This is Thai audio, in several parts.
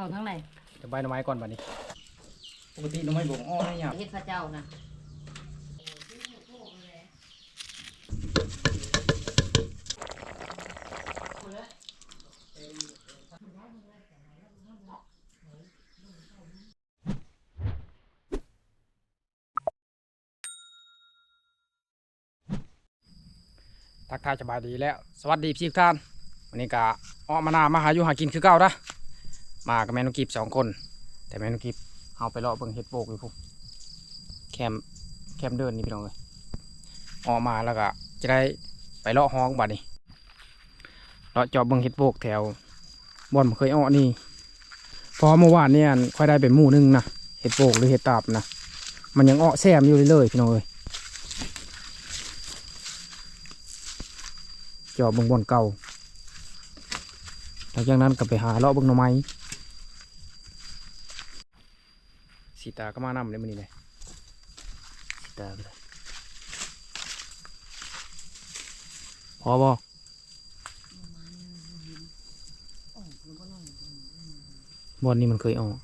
เข้าทั้งไหนจะใบหน่อไม้ก่อนบัดนี้ ปกติหน่อไม้บ่งอ้อได้ยากเฮ็ดพระเจ้านะทักทายสบายดีแล้ว สวัสดีพี่ทุกท่านวันนี้ก็อ้อมานามาหาอยู่หากินคือเก่านะ มากับแม่นุกิบสองคน แต่แม่นุกิบเอาไปเลาะเบิ่งเห็ดโบกอยู่พุ่แคมแคมเดินนี่พี่น้องเลยออกมาแล้วก็จะได้ไปเลาะห้องบัดนี้เลาะเจอบเบิ่งเห็ดโบกแถวบ่อนผมเคยอ้อนี่พอเมื่อวานเนี่ยค่อยได้เป็นหมู่หนึงนะเห็ดโบกหรือเห็ดตาบนะมันยังอ้อแซมอยู่เลยๆพี่น้องเลยจอบเบิ่งบ่อนเก่าหลังจากนั้นก็ไปหาเลาะเบิ่งหน่อไม้ สีตาก็มานำเลยมันนี่เลยสีตาก็ได้พอบ่บอนนี้มันเคยออก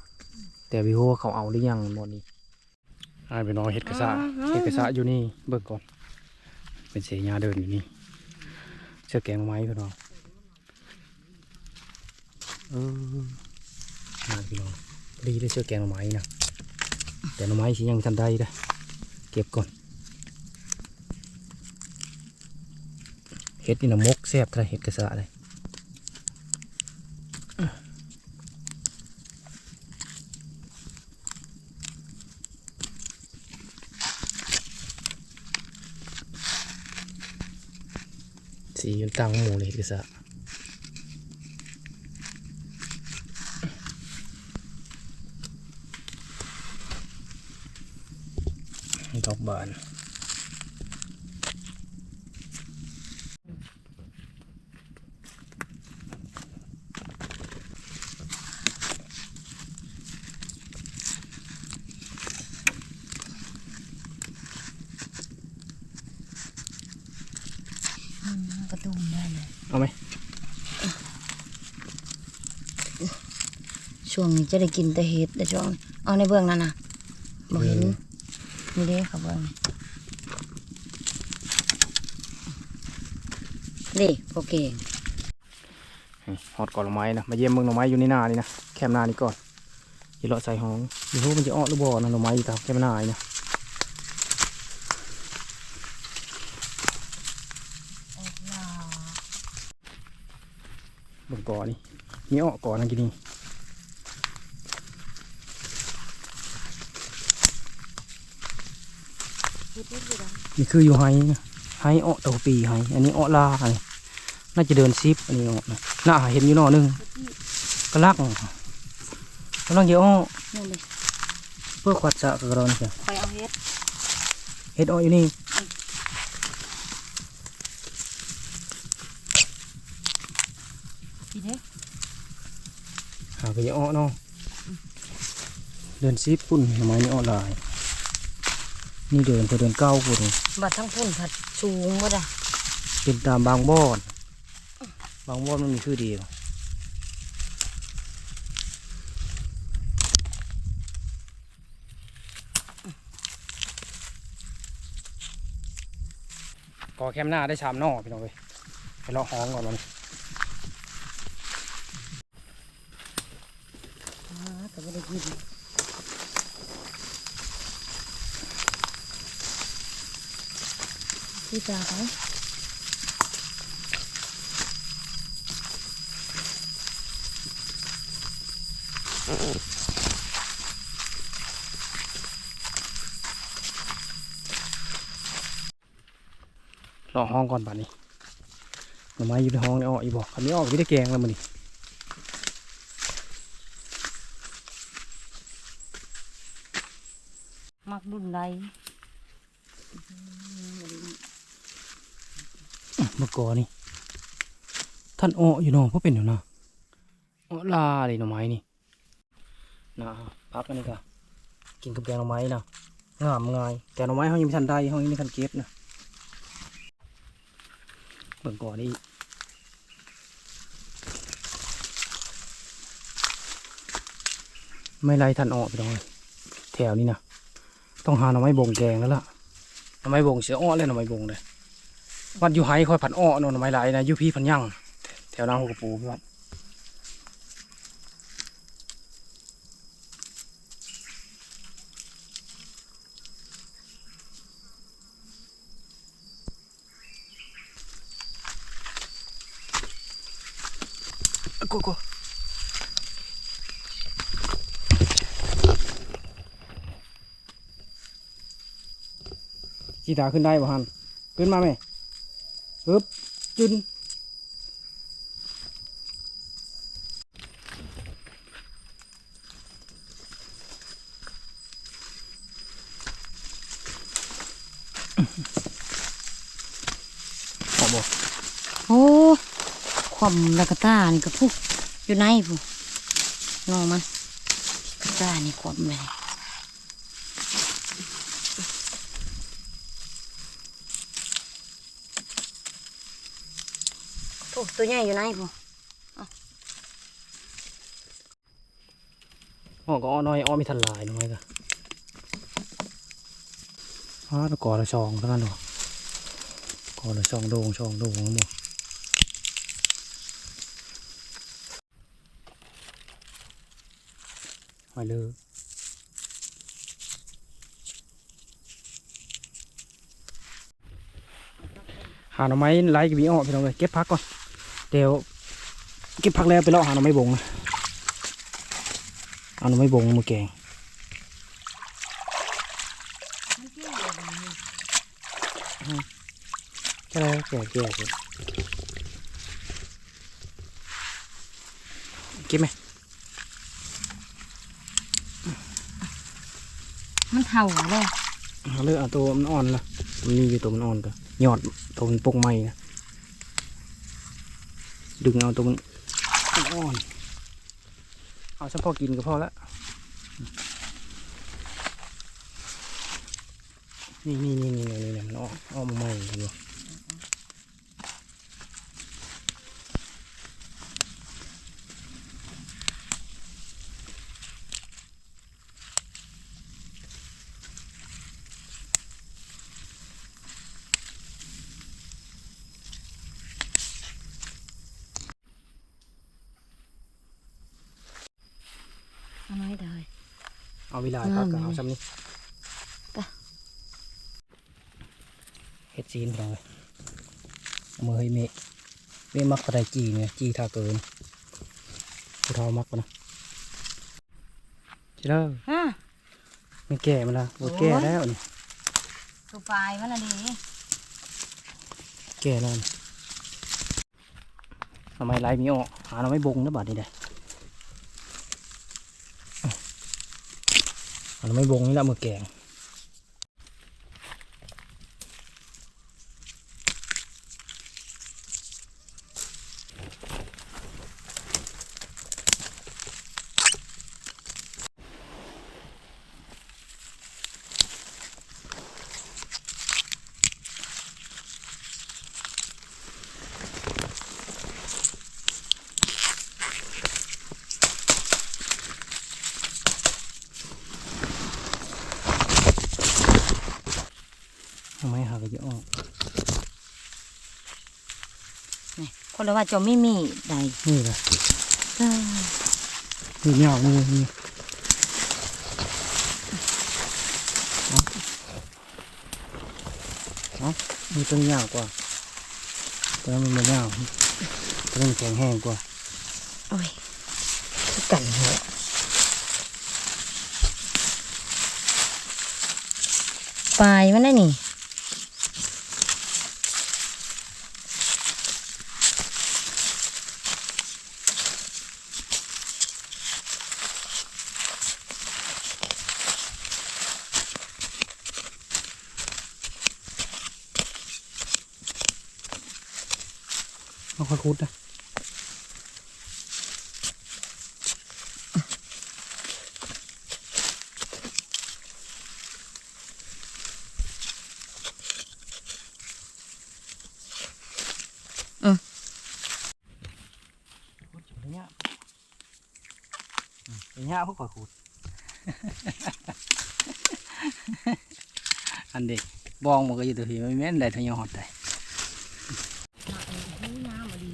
แต่วิโฮาเขาเอาหรือยังบอนนี้อ่าไปนอนเห็ดกระสะเห็ดกระสะอยู่นี่เบิ่งก่อน เป็นเสียยาเดินอยู่นี่เชือกแกงไม้พี่น้องเออมาพี่น้องดีได้เชือกแกงไม้นะ แต่หน่อไม้สิยังทันได้นะเก็บก่อนเห็ดนี่นะมกแซ่บทะเห็ดกระสะเลยสีมันตั้งหมูเลยเห็ดกระสะดอก บานกระตุ้มได้เลยเอาไหมช่วงนี้จะได้กินแต่เห็ดแต่ช่วงเอาในเบื้องนั้นน่ะบ่เห็น นี่เด้ครับเบื้องนี่โอเคหอดก่อนหน่อไม้นะมาเยี่ยมเมืองหน่อไม้อยู่ในนานี่นะแคมนานี่ก่อนอย่าเลาะใส่ห้องอย่ารู้มันจะอ้อหรือบ่อนะหน่อไม้อยู่ตามแคมนานี่นะเบิ่งก่อนนี่มีอ้อก่อนนะกินนี่ นี่คืออยู่ไฮนะไฮอ้อตัวปีไฮอันนี้อ้อลาอันนี้น่าจะเดินซิปอันนี้อ้อนะน่าเห็นอยู่หนอหนึงก็ลักกำลังเยอะอ้อนี่เลยเพื่อขวัดสะกระดอนเสียไปเอาเห็ดเฮ็ดอ้ออยู่นี่พี่เด้หาก็เยอะอ้อเนาะเดินซิปปุ่นทำไมนี่อ้อลาย นี่เดินไปเดินเก้าปุ่นบัดทั้งพุ่นผัดสูงบ่ได้เป็นตามบางบ่อนบางบ่อนมันมีคือเดียวก่อแคมหน้าได้ชามนอกพี่น้องเลยไปเลาะห้องก่อนมัน อ่าก็บ่ได้กิน พี่ปลาเขาเลาะห้องก่อนป่านนี้หน่อไม้อยู่ในห้องนี่ออกอีบอกคำนี้ออกไม่ได้แกงแล้วมันนี่มักดุนใด เมื่อก่อนนี่ท่านอ้ออยู่เนาะเพราะเป็นอยู่นะอ้อลาเลยหน่อไม้นี่นะพักกันนี่ค่ะกินกับแกงหน่อไม้นะงามง่ายแต่หน่อไม้เขายังไม่ทันได้เขายังไม่ทันเก็บนะเมื่อก่อนนี่ไม่ไรทันออกพี่น้องเลยแถวนี้นะต้องหาหน่อไม้บ่งแกงแล้วล่ะหน่อไม้บ่งเสืออ้อเลยหน่อไม้บ่งเลย วัดอยู่ไฮคอยผันอ้อหน่อไม้ไหลนะอยูพี่พันยั่งแถวนาหัวกระปูพี่วัดกูกูจีตาขึ้นได้บ่ฮันขึ้นมาไหม ปึ๊บจุนออกบ่โอ้ความละกะตานี่ก็พุกอยู่ในผู้นอมันกะตานี่ความเลย ตัวใหญ่อยู่ในผู้อ้อก็อ้อน้อยอ้อมีทันหลายน้อยก็อ้าตะกอละช่องเท่านั้นหรอกอละช่องโด่งช่องโด่งหมดหอยเลยหาหน่อไม้ไล่กับพี่อ้อพี่น้องเลยเก็บพักก่อน เดี๋ยวเก็บพักแล้วไปเลาะหาหน่อไม้บงนะเอาหน่อไม้บงมาแกงก็แล้วแก่แก่ๆเลยกินไหมมันเท่าเลยเอาเลือกเอาตัวมันอ่อนละมันมีอยู่ตัวมันอ่อนก็หยอดตัวมันปกใหม่นะ ดึงเอาตรงนอ่อน เอาเฉพาะกินก็พอละนี่นี่นี่นี่นี่นี่มันออกออกมาใหม่กันอยู่ เอาน้อยได้ เอาเวลาพักก็อืมเอาซ้ำนี้ไปเฮ็ดซีนพอเลยเอามือให้เมะเมะมักกระไดจีเนี่ยจีท่าเกินผู้เฒ่ามักปะนะจีเด้อฮะไม่แก่มันละบ่แก่โอ้ยแล้วนี่ตัวปลายมันน่ะดีแก่แล้วนี่ทำไมไรมีออกหาเราไม่บงนะบาดนี้ได้ หาเราไม่บงนี่ละมือแกงทำไมหากระเยอะออก เละว่าจะไม่มีใดนี่แหละเอ้ยนี่เงามือนี่เอาเอามีตัวเหงากว่าแตัวนั้นมันไม่เงาตัวนั้นมันแข็งแห้งกว่า โอ้ยกันเหรอปลายมันน่ะนี่ะอืมคุดอยู่ในเนี้ยอืมในเนี้ยพวกข่อยขุด อันเด็กบองมันก็อยู่ตัวที่ไม่แม่นได้ทะยอดได้ น้ำมาดี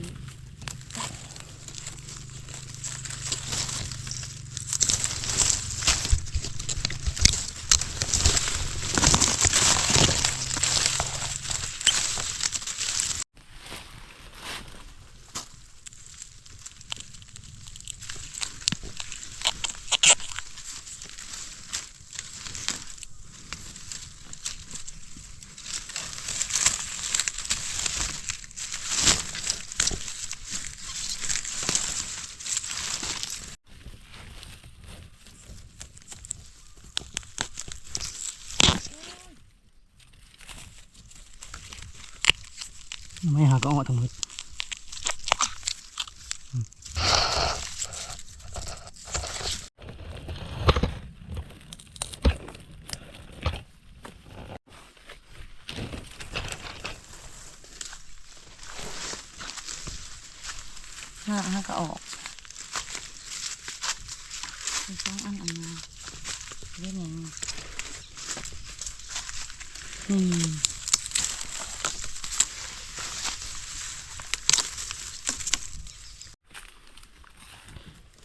ไม่หาก็ออกทั้งหมด ห้าห้าก็ออกมีสองอันอันมาเรียกยังอืม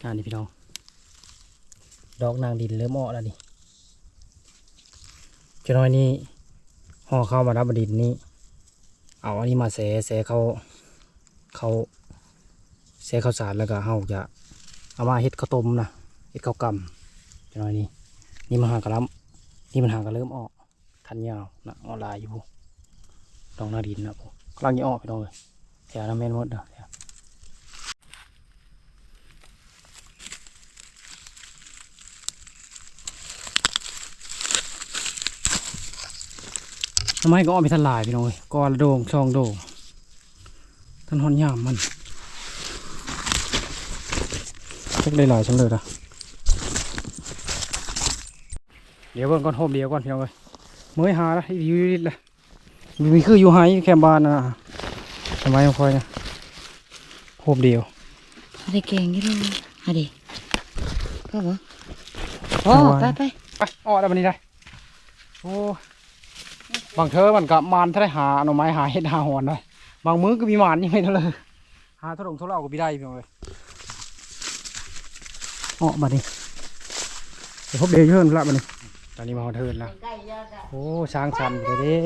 อ่า นี่พี่น้อง ดอกนางดินเริ่มออกแล้วนี่จ้าน้อยนี่ห่อเข้ามารับบดินนี้ เอาอันนี้มาเสเสเขาเขาเสข้าวสารแล้วก็เฮาจะเอามาเฮ็ดข้าวต้มนะเฮ็ดข้าวกำจ้าน้อยนี่นี่มันหากระลำนี่มันหากระเริ่มออกทันยาวนะออนไลน์อยู่พวกดอกนางดินนะพวกำลังจะออกพี่น้องเลยแถวน้ำแม่นหมดนะแถว ไมก็เอาไปทลายพี่น้องเอ้ยกอละโดงช่องโดงท่านหอนยามมันเช็คได้หลายชั้นเลยนะเดี๋ยวเบิ่งก่อนโฮมเดียวก่อนพี่น้องเอ้ยเมื่อยหาละอยู่ดิดละมีคืออยู่ไฮแคมบ้านนะทำไมต้องคอยนะโฮมเดียวอะไรเก่งกี่ลูกอะไรก็เหรอโอ้ไปไปไปออกแล้ววันนี้ได้โอ้ บางเธอมันกับมานถ้าได้หาหน่อไม้หาเห็ดหาหอนได้บางมื้อก็มีมานยังไม่ได้เลย หาทะลงทะเลาก็ไม่ได้พี่น้องเอ้ยออกมาดิเดี๋ยวพบเดียวเชิญละมาดิตอนนี้มาเอาเทินแล้วโอ้สร้างสรรค์เลยเด้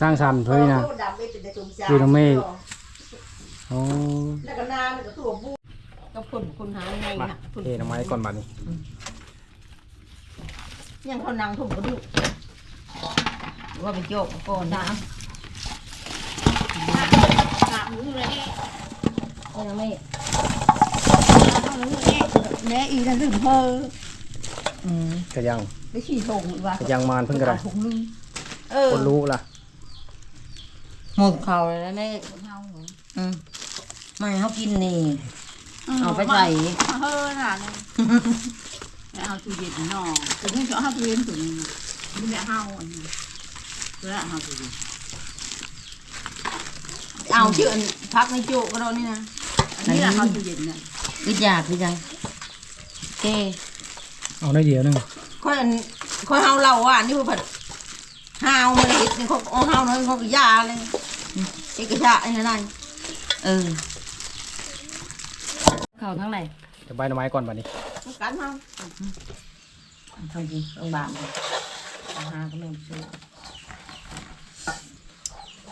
สร้างสรรค์เพื่อนะอยู่ตรงเมฆโอ้แล้วก็นาแล้วก็ตัวบูกับคนคนหาไงมาน่ะคนเทหน่อไม้ก่อนบัดนี้ยังคนนั่งถุงกระดูก ว่าไปโจกก่อนนะหามือเลยโอ้ยไม่แม่อีนั่นถึงเพออืมก็ยังไปขี่ถุงว่าก็ยังมานเพิ่งกระไรถุงนึงเออคนรู้ล่ะหมดเข่าเลยนะแม่อืมไม่เขากินนี่เอาไปใส่เฮ้อน่ะนี่เอาตู้เย็นนอถึงจะเอาตู้เย็นถุงนี่แหละเฮาอันนี้ แล้วเฮาตู้เย็นเอาชื่อพักในโจกก็ได้นี่นะอันนี้แหละเฮาตู้เย็นน่ะวิจารวิจังเก้เอาได้เดียวหนึงค่อยอันค่อยเฮาเราอะนี่ว่าผัดฮาวมันเห็ดนี่เขาเอาเฮาเนาะเขาก็ยาเลยเอกชาไอ้นั่นเออเข่าทั้งไหนจะใบหน่อไม้ก่อนบัดนี้กันเฮาทำดีโรงพยาบาลเลยอาหารก็ไม่ซื้อ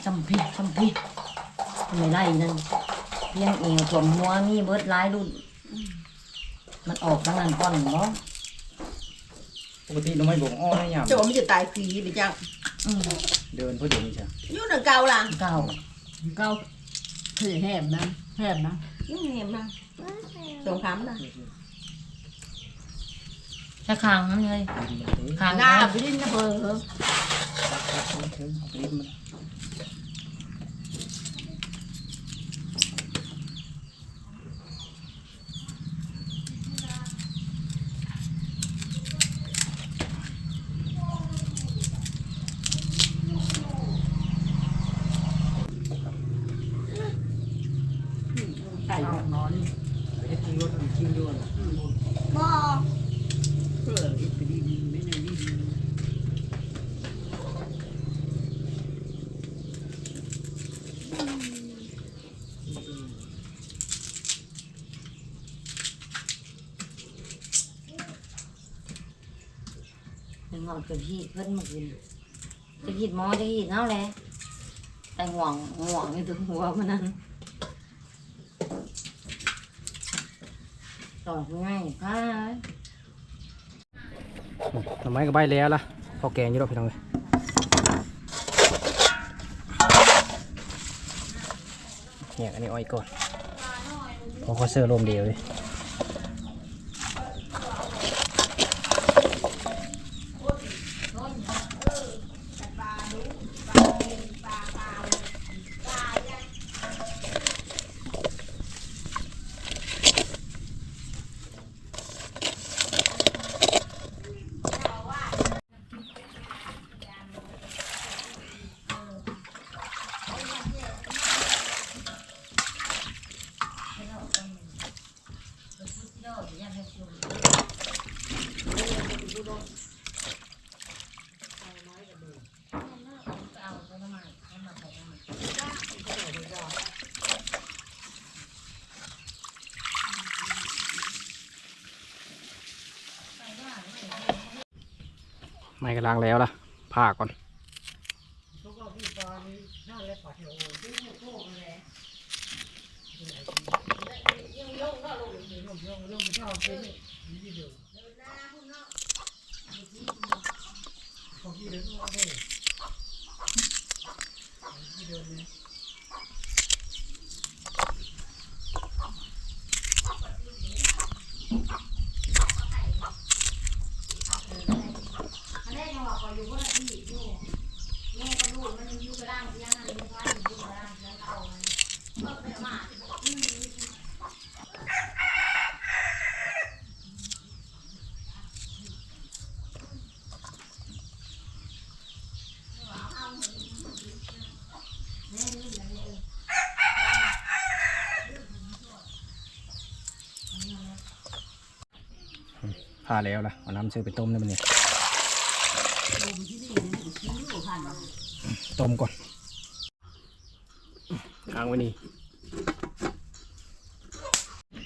จำพี่จำพี่ทำไมไล่นั่นเลี้ยงเองถ่วมหัวมีเบิร์ดร้ายรุ่นมันออกทั้งนั้นก่อนเนาะปกติหน่อไม้บ่งอ้อได้ยามโจมมันจะตายฟรีหรือจังอืมเดินเพื่อเดี๋ยวนี้ใช่อยู่ในเก่าล่ะเก่าเก่าคือแหบนะแหบนะยังแหบนะสงครามนะจะคางนั่นเลยคางหน้าไปดิ้นนะเพอ ใส่นอนไปทิ้งรถทิ้งด้วย บ่ เพื่ออีกปี เป็นหอดเกิดฮีดเพิ่นมากินจะฮีดหมอจะฮีดเน่าแหละแต่ห่วงห่วงอยู่ถึงหัวมันนั้นตอกง่ายค่ะหน่อไมก็ใบแล้วล่ะพอแกงอยู่ดอกพี่น้องเลยเนี่ยอันนี้อ้อยก่อนพอเขาเสื้อลมเดียวเลย ไม้กำลังแล้วล่ะผ่าก่อน ผ่าแล้วล่ะเอาน้ำซื้อไปต้มได้มันเนี่ยต้มก่อนค้างไว้นี่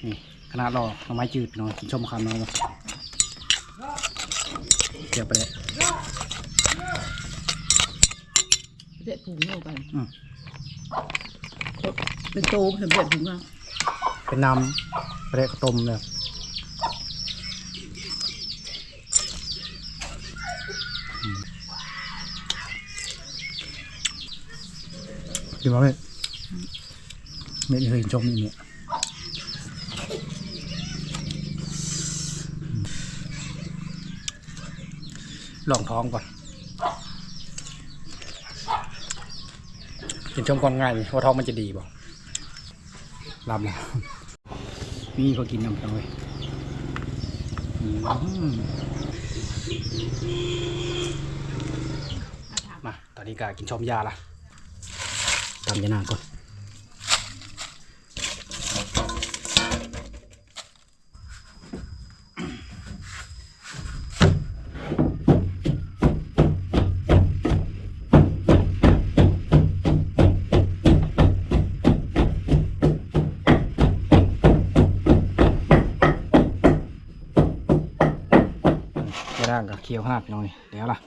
นี่ขนาดรอหน่อไม้จืดพี่น้องกินชมคำน้องวะเกี่ยวไปเลยเด็ดผงเข้าไปอืมเป็นโตเป็นเด็ดผงอะเป็นน้ำไปเลยข้าวต้มเลย กินมาไหมไม่เคยกินชมนี่เนี่ยลองท้องก่อนกินชมก่อนง่ายว่าท้องมันจะดีบ่รับแล้วนี่พอกินน้ำตาลเลยอืมมา ตอนนี้ก็กินชมยาละ ตามยานาก่อนยานางก็เคี่ยวหักหน่อยเดี๋ยวล่ะ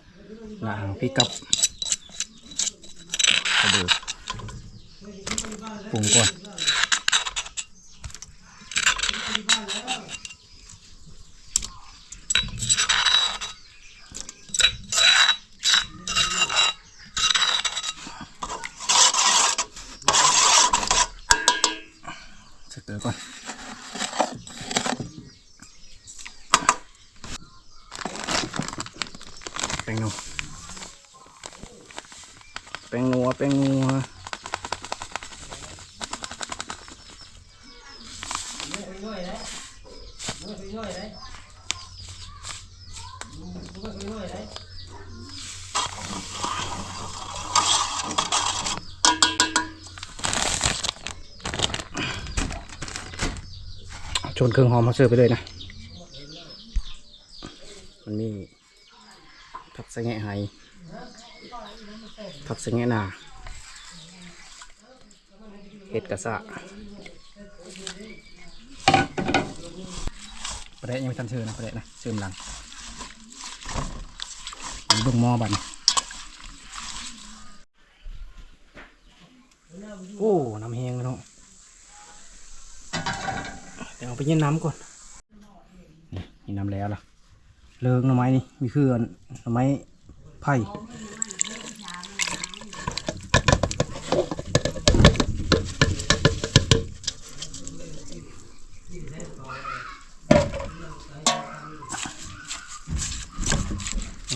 นะพริกกับกระดูก ปรุงก่อนเสร็จแล้วก่อ นแป้งนัวแป้งนัวแป้งนัวชนเครื่องหอมมาเสิร์ฟไปเลยนะ มันมีผักสะแงะไห้ผักสะแงะนาเห็ดกระสะประเดยังไม่ทันเชิญนะประเดนะเชิญหลังเบิ่งหม้อบันโอ้ น้ำแห้งแล้วเนาะ เดี๋ยวเอาไปเย็นน้ำก่อนนี่มีน้ำแล้วล่ะ เลิงหน่อไม้นี่มีคืออันหน่อไม้ไผ่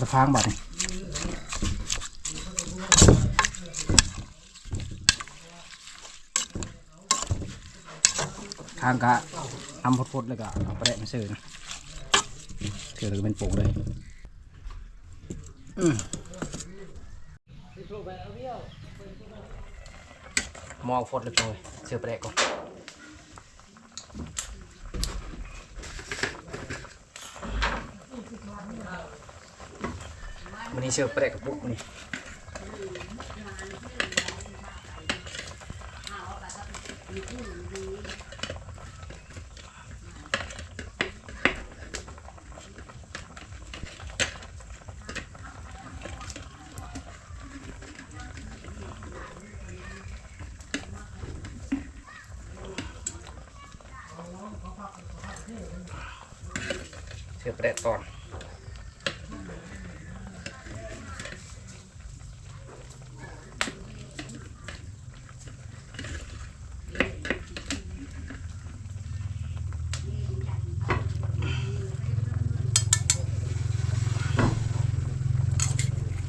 กระพางบัดนี่ทางกะ ทำพดๆเลยกะเอาไปแดะมาซื้อนะเถื่อเลยเป็นโป่งเลยมองฟดเลยพี่น้อยเสือไปแดะก่อนวันนี้เสือไปแดะกับปุ๊กวัน สือไปแดะตอน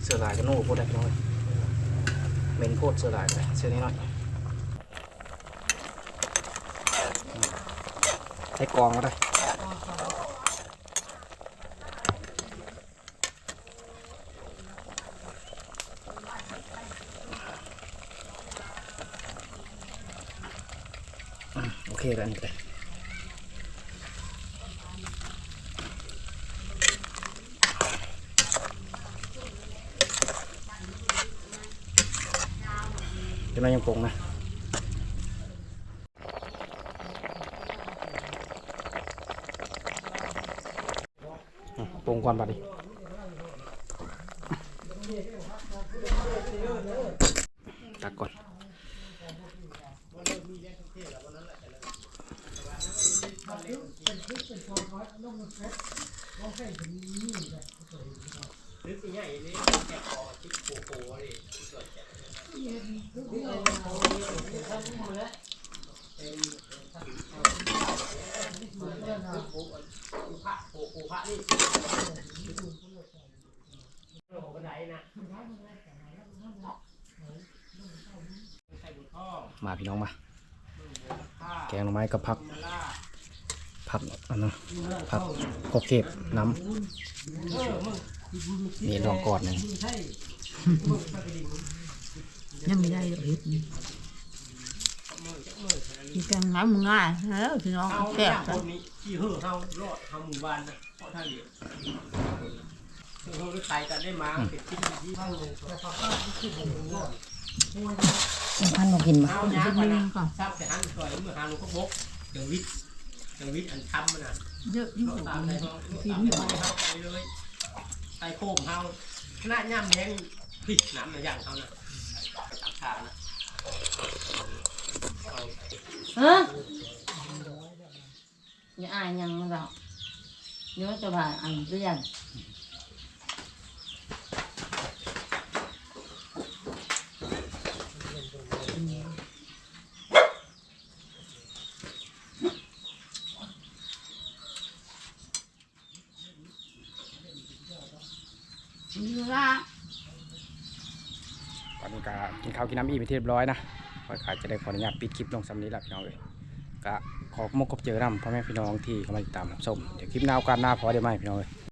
เสือลายก็โน่พูดได้พี่น้อยเมนโพดเสือลายไปเสือนี้หน่อยใช้กองก็ได้ โอเคแล้วนี่เลยเดี๋ยวเรายังปรุงนะอืมปรุงก่อนบัดดิตักก่อน มาพี่น้องมา แกงหน่อไม้กับผัก ผักอันนั้นผักกบเก็บน้ำมีดองกอดหนึ่งยังไม่ได้เลย กินกันน้ำมึงง่ายแล้วพี่น้องเอาแซ่เนี่ยบคนนี้ที่เฮือเฮารอดเฮาหมู่บ้านนะเพราะท่านเดียวเฮือเฮาได้ไทยกันได้มาเป็นที่ที่เฮาเลยพันบอกกินมาเอาหน้าก่อนนะทราบแต่หันก่อนเมื่อหาลูกก็บกจังวิทย์จังวิทย์อันทำมันน่ะเยอะอยู่ตามในห้องกินตามหในน่ห้ออยงเฮาไปเลยใส่โคมเฮาขนาดย่ำแดงพริกน้ำในย่างเฮาน่ะตามทางนะ ฮะอย่าอายยังมาแล้วเดี๋ยวจะว่าอันเรียนอยู่ละตอนนี้ก็กินข้าวกินน้ำอีกไปที่เรียบร้อยนะ ขอขายจะได้ขออนุญาตปิดคลิปลงสำนี้แล้วพี่น้องเลยก็ขอมกขอบเจอน้ำพ่อแม่พี่น้องที่เข้ามาติดตามรับชมเดี๋ยวคลิปหน้าโอกาสหน้าพอได้ไหมพี่น้องเลย